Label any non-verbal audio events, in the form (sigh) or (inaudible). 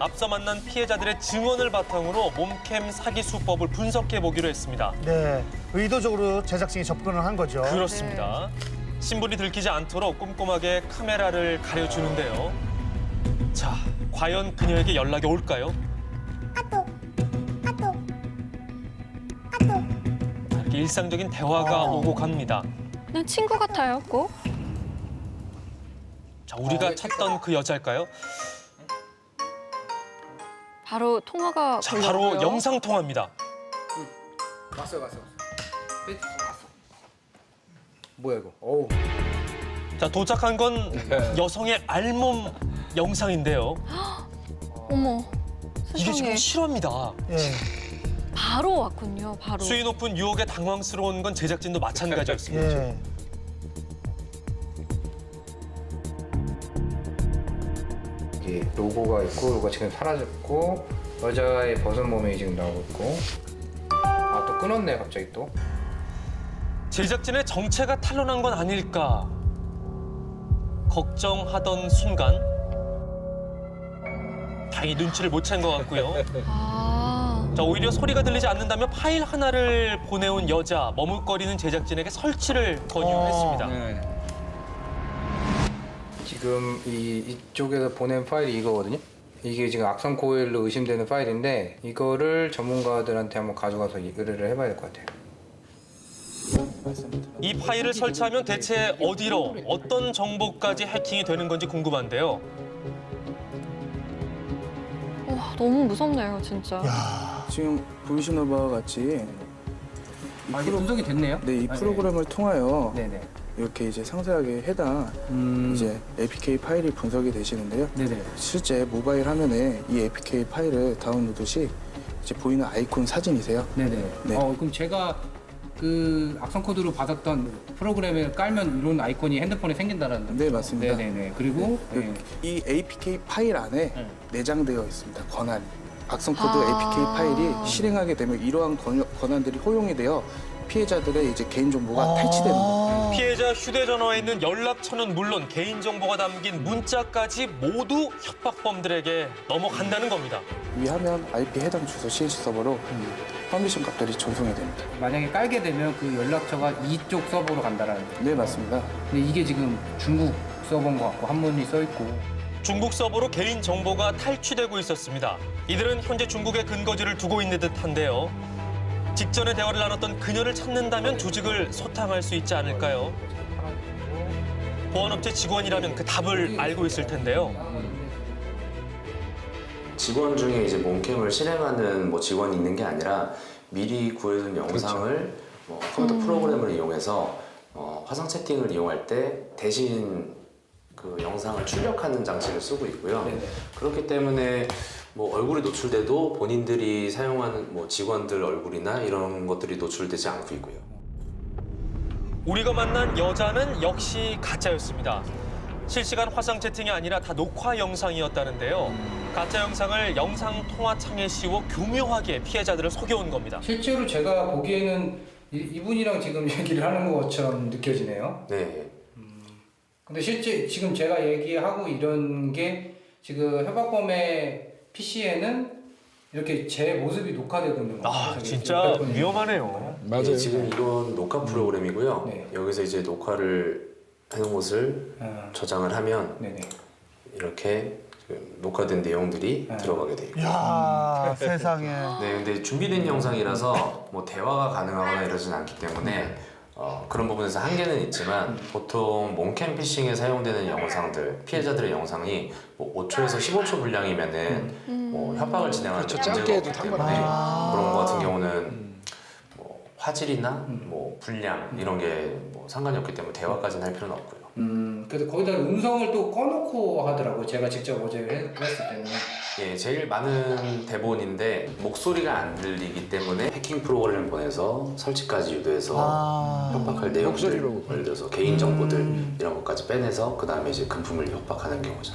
앞서 만난 피해자들의 증언을 바탕으로 몸캠 사기 수법을 분석해 보기로 했습니다. 네, 의도적으로 제작진이 접근을 한 거죠. 그렇습니다. 신분이 들키지 않도록 꼼꼼하게 카메라를 가려주는데요. 자, 과연 그녀에게 연락이 올까요? 이렇게 일상적인 대화가 오고 갑니다. 그냥 친구 같아요, 꼭. 자, 우리가 찾던 그 여자일까요? 바로 통화가 자, 바로 걸렸고요. 영상 통화입니다. 왔어요, 왔어요. 왔어. 뭐야 이거? 어우. 자, 도착한 건 여성의 알몸 영상인데요. (gasps) 어머, 이게 지금 세상에. 실화입니다. 예. 바로 왔군요, 바로. 수위 높은 유혹에 당황스러운 건 제작진도 마찬가지였습니다. 예. 이게 로고가 있고 로고가 지금 사라졌고 여자의 버선 몸이 지금 나오고 있고 아 또 끊었네 갑자기 또. 제작진의 정체가 탄로난 건 아닐까 걱정하던 순간 다행히 눈치를 못 챈 것 같고요. 아, 자 오히려 소리가 들리지 않는다며 파일 하나를 보내온 여자 머뭇거리는 제작진에게 설치를 권유했습니다. 네. 지금 이 이쪽에서 보낸 파일이 이거거든요. 이게 지금 악성 고일로 의심되는 파일인데 이거를 전문가들한테 한번 가져가서 의뢰를 해봐야 될 것 같아요. 이 파일을 설치하면 대체 어디로 어떤 정보까지 해킹이 되는 건지 궁금한데요. 와, 너무 무섭네요, 진짜. 지금 보이시는 바와 같이 이아 이게 프로, 분석이 됐네요? 네, 이 프로그램을 통하여 네네. 이렇게 이제 상세하게 해당 음. 이제 APK 파일이 분석이 되시는데요. 네네. 실제 모바일 화면에 이 APK 파일을 다운로드 시 이제 보이는 아이콘 사진이세요. 네네. 네. 어 그럼 제가 그 악성 코드로 받았던 프로그램을 깔면 이런 아이콘이 핸드폰에 생긴다라는. 네, 맞습니다. 네네네. 그리고 네. 이 APK 파일 안에 네. 내장되어 있습니다. 권한. 악성 코드 아. APK 파일이 실행하게 되면 이러한 권, 권한들이 허용이 되어 피해자들의 이제 개인 정보가 탈취되는 겁니다. 아, 피해자 휴대전화에 있는 연락처는 물론 개인정보가 담긴 문자까지 모두 협박범들에게 넘어간다는 겁니다. 위 화면 IP 해당 주소 CNC 서버로 퍼미션 값들이 전송이 됩니다. 만약에 깔게 되면 그 연락처가 이쪽 서버로 간다라는 거. 네, 맞습니다. 근데 이게 지금 중국 서버인 것 같고 한문이 써 있고. 중국 서버로 개인 정보가 탈취되고 있었습니다. 이들은 현재 중국에 근거지를 두고 있는 듯한데요. 직전에 대화를 나눴던 그녀를 찾는다면 조직을 소탕할 수 있지 않을까요? 보안업체 직원이라면 그 답을 알고 있을 텐데요. 직원 중에 이제 몸캠을 실행하는 뭐 직원이 있는 게 아니라 미리 구해둔 영상을 뭐 컴퓨터 프로그램을 이용해서 어, 화상 채팅을 이용할 때 대신 그 영상을 출력하는 장치를 쓰고 있고요. 네네. 그렇기 때문에 뭐 얼굴이 노출돼도 본인들이 사용하는 뭐 직원들 얼굴이나 이런 것들이 노출되지 않고 있고요. 우리가 만난 여자는 역시 가짜였습니다. 실시간 화상 채팅이 아니라 다 녹화 영상이었다는데요. 가짜 영상을 영상 통화 창에 씌워 교묘하게 피해자들을 속여온 겁니다. 실제로 제가 보기에는 이, 이분이랑 지금 (laughs) 얘기를 하는 것처럼 느껴지네요. 네. 근데 실제 지금 제가 얘기하고 이런 게 지금 협박범의 PC에는 이렇게 제 모습이 녹화되고 있는 거예요. 아, 저기 진짜. 위험하네요. 네, 지금 이건 녹화 프로그램이고요. 네. 여기서 이제 녹화를 해놓은 것을 아, 저장을 하면 네네. 이렇게 지금 녹화된 내용들이 네. 들어가게 돼요. 야 세상에. 네, 근데 준비된 영상이라서 뭐 대화가 가능하거나 이러진 않기 때문에 어, 그런 부분에서 한계는 있지만 보통 몽캠 피싱에 사용되는 영상들, 피해자들의 영상이 뭐 5초에서 15초 분량이면은 뭐 협박을 진행하는 데 문제가 없기 때문에 아. 그런 거 같은 경우는 뭐 화질이나 뭐 분량 이런 게 뭐 상관이 없기 때문에 대화까지는 할 필요는 없고요. 음, 그래서 거기다 음성을 또 꺼놓고 하더라고요. 제가 직접 어제 해- 했을 때는. 예, 제일 많은 대본인데 목소리가 안 들리기 때문에 해킹 프로그램을 보내서 설치까지 유도해서 아. 협박할 내용들, 예를 들어서 개인 정보들 이런 것까지 빼내서 그 다음에 이제 금품을 협박하는 경우죠.